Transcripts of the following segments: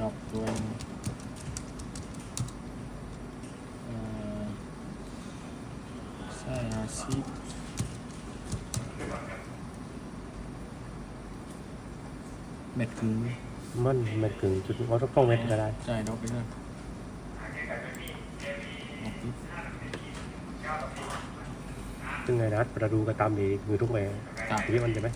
ดอกตัวหนึ่งเอ่อใส่อาซิปเม็ดกึ่งมันเม็ดกึ่งจุดว่าต้องเม็ดก็ได้ใช่ดอกไปเลยดอกปิ๊บซึ่งไงนัดประดูกระตามดีมือทุกเมย์ตามทีนี้มันจะไหม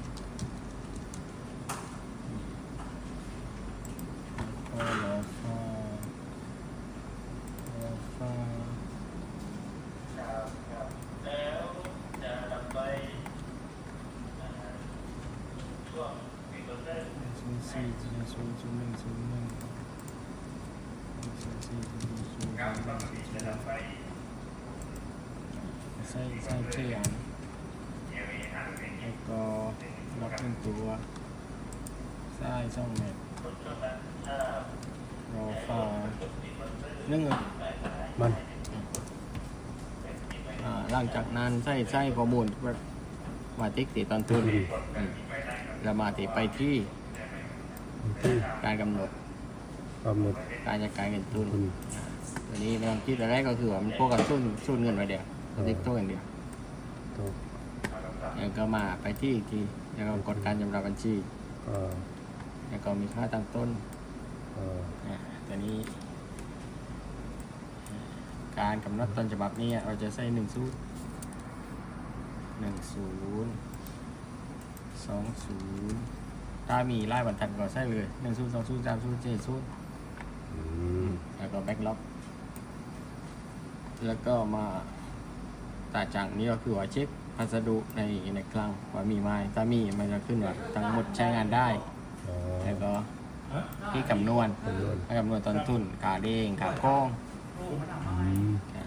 ศูนย์สี่ศูนย์ศูนย์ศูนย์หนึ่งศูนย์หนึ่งศูนย์สี่ศูนย์ศูนย์ศูนย์ใส่ใส่เทียนแล้วก็ล็อกหนึ่งตัวใส่ช่องเม็ดรอฟ้านึ่งมันอ่าหลังจากนั้นใส่ใส่ข้อมูลมาติ๊กติตอนต้น อืมแล้วมาติไปที่ที่การกำหนดกำหนดการจัดการเงินทุนทุนตัวนี้เราคิดอะไรกก็คือว่ามันพวกกันสู้สู้เงินไปเดียวติ๊กตัวอย่างเดียวตัวแล้วก็มาไปที่อีกทีแล้วก็กดการชำระบัญชี เอ่อแล้วก็มีค่าตั้งต้นเอ่ออ่าตัวนี้ การกำหนดต้นฉบับนี้เราจะใส่หนึ่งศูนย์หนึ่งศูนย์ สองศูนย์ถ้ามีไล่บรรทัดก็ใส่เลยหนึ่งศูนย์สองศูนย์สามศูนย์เจ็ดศูนย์อืมแล้วก็แบ็กล็อก แล้วก็มาตาจังนี้ก็คือว่าเช็คพัสดุในในคลังว่ามีไหมถ้ามีมันจะขึ้นว่าทั้งหมดใช้งานได้เอ่อแล้วก็ที่คำนวณคำนวณให้คำนวณต้นทุนขาเด้งขาโค้งอืมอ่า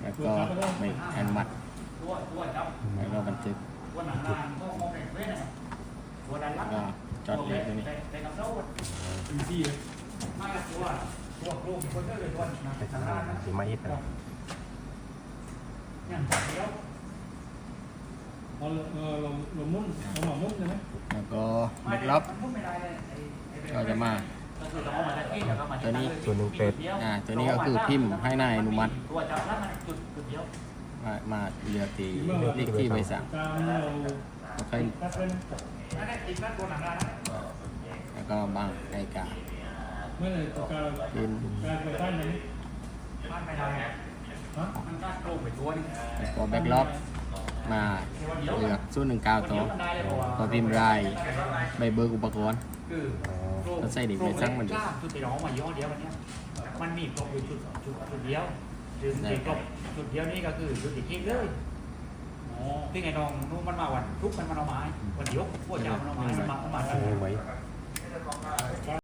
แล้วก็ไม่อนุมัติแล้วก็บันทึก แล้วก็จดเลขตรงนี้ไปทำงานสีไม้เอ็ดนะเราเราเราเรามุ่นเราหมามุ่นใช่ไหมแล้วก็แบ็กล็อกก็จะมาตัวนี้ส่วนหนึ่งเป็ดอ่าตัวนี้ก็คือพิมพ์ให้นายอนุมัติตัวจับแล้ว มันจุดจุดเดียวมามาเรือตีเลขที่ใบสั่งแล้วค่อยตัดเป็นแล้วก็บางรายการไม่เลยตัวการพิมพ์การไปตั้งนี้บ้านไม่ได้ฮะมันก็โกงไปตัวนึงแล้วแบ็กล็อกมาเลือกศูนย์หนึ่งเก้าตัวมัวพิมพ์รายใบเบอร์อุปกรณ์คืออ๋อแล้วใส่ดิบไปสั่งมันดิจุดที่น้องมาย่อเดียววันนี้มันมีกลบอยู่จุดจุดเดียว จุดที่กลบจุดเดียวนี่ก็คือจุดที่คิดเลยอ๋อที่ไงน้องนู้นมันมาวันทุกมันมาเอาไม้วันเดียวพวกเจ้ามันเอาไม้มันมาเอาไม้เอาไว้